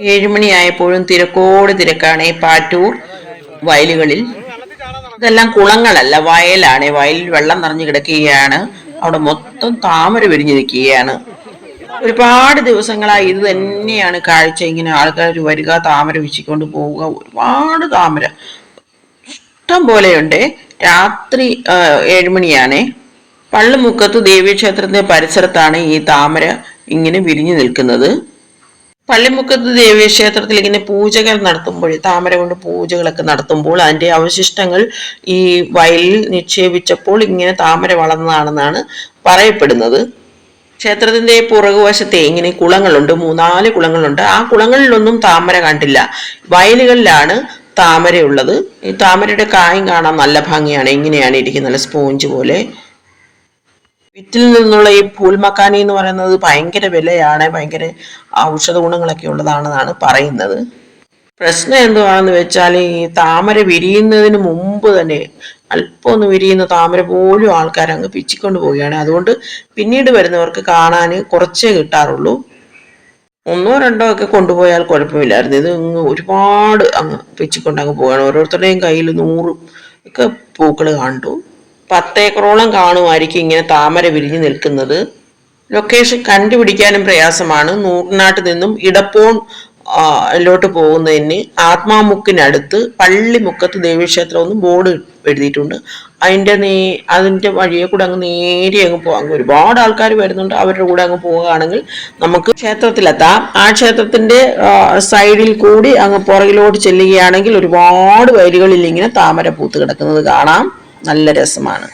ഏഴുമണിയായപ്പോഴും തിരക്കോട് തിരക്കാണ് പാറ്റൂർ വയലുകളിൽ. ഇതെല്ലാം കുളങ്ങളല്ല വയലാണ്. വയലിൽ വെള്ളം നിറഞ്ഞു കിടക്കുകയാണ്. അവിടെ മൊത്തം താമര വിരിഞ്ഞു നിൽക്കുകയാണ് ഒരുപാട് ദിവസങ്ങളായി ഇത് തന്നെയാണ് കാഴ്ച. ഇങ്ങനെ ആൾക്കാർ വരിക താമര വീശിക്കൊണ്ട് പോവുക. ഒരുപാട് താമര. ഇഷ്ടം പോലെയുണ്ട്. രാത്രി ഏഴുമണിയാണേ. പള്ളുമുക്കത്ത് ദേവീക്ഷേത്രത്തിന്റെ പരിസരത്താണ് ഈ താമര ഇങ്ങനെ വിരിഞ്ഞു നിൽക്കുന്നത്. പള്ളിമുക്കത്ത് ദേവീക്ഷേത്രത്തിൽ ഇങ്ങനെ പൂജകൾ നടത്തുമ്പോൾ താമര കൊണ്ട് പൂജകളൊക്കെ നടത്തുമ്പോൾ അതിന്റെ അവശിഷ്ടങ്ങൾ ഈ വയലിൽ നിക്ഷേപിച്ചപ്പോൾ ഇങ്ങനെ താമര വളർന്നതാണെന്നാണ് പറയപ്പെടുന്നത്. ക്ഷേത്രത്തിന്റെ പുറകുവശത്തെ ഇങ്ങനെ കുളങ്ങളുണ്ട് മൂന്നാൽ കുളങ്ങളുണ്ട്. ആ കുളങ്ങളിലൊന്നും താമര കണ്ടില്ല. വയലുകളിലാണ് താമരയുള്ളത്. ഈ താമരയുടെ കായും കാണാൻ നല്ല ഭംഗിയാണ്. ഇങ്ങനെയാണ് ഇരിക്കുന്നത്. സ്പോഞ്ച് പോലെ വിത്തിൽ നിന്നുള്ള ഈ പൂൽമക്കാനി എന്ന് പറയുന്നത് ഭയങ്കര വിലയാണ് ഭയങ്കര ഔഷധ ഗുണങ്ങളൊക്കെ ഉള്ളതാണെന്നാണ് പറയുന്നത്. പ്രശ്നം എന്തുവാണെന്ന് വെച്ചാൽ ഈ താമര വിരിയുന്നതിന് മുമ്പ് തന്നെ അല്പം ഒന്ന് വിരിയുന്ന താമര പോലും ആൾക്കാർ അങ്ങ് പിച്ചിക്കൊണ്ട് പോവുകയാണ്. അതുകൊണ്ട് പിന്നീട് വരുന്നവർക്ക് കാണാൻ കുറച്ചേ കിട്ടാറുള്ളൂ. ഒന്നോ രണ്ടോ ഒക്കെ കൊണ്ടുപോയാൽ കുഴപ്പമില്ലായിരുന്നു. ഇത് അങ്ങ് ഒരുപാട് അങ്ങ് പിച്ചിക്കൊണ്ട് അങ്ങ് പോവുകയാണ്. ഓരോരുത്തരുടെയും കയ്യിൽ നൂറും ഒക്കെ പൂക്കൾ കണ്ടു. പത്തേക്കറോളം കാണുമായിരിക്കും ഇങ്ങനെ താമര വിരിഞ്ഞു നിൽക്കുന്നത്. ലൊക്കേഷൻ കണ്ടുപിടിക്കാനും പ്രയാസമാണ്. നൂറിനാട്ട് നിന്നും ഇടപ്പോൺ ോട്ട് പോകുന്നതിന് ആത്മാമുക്കിനടുത്ത് പള്ളിമുക്കത്ത് ദേവീക്ഷേത്രം ബോർഡ് എഴുതിയിട്ടുണ്ട്. അതിന്റെ നേ അതിന്റെ വഴിയെ കൂടെ അങ്ങ് നേരെ അങ്ങ് പോകാം. ഒരുപാട് ആൾക്കാർ വരുന്നുണ്ട്. അവരുടെ കൂടെ അങ്ങ് പോവുകയാണെങ്കിൽ നമുക്ക് ക്ഷേത്രത്തിലെത്താം. ആ ക്ഷേത്രത്തിന്റെ സൈഡിൽ കൂടി അങ്ങ് പുറകിലോട്ട് ചെല്ലുകയാണെങ്കിൽ ഒരുപാട് വയലുകളിൽ ഇങ്ങനെ താമര പൂത്ത് കിടക്കുന്നത് കാണാം. നല്ല രസമാണ്.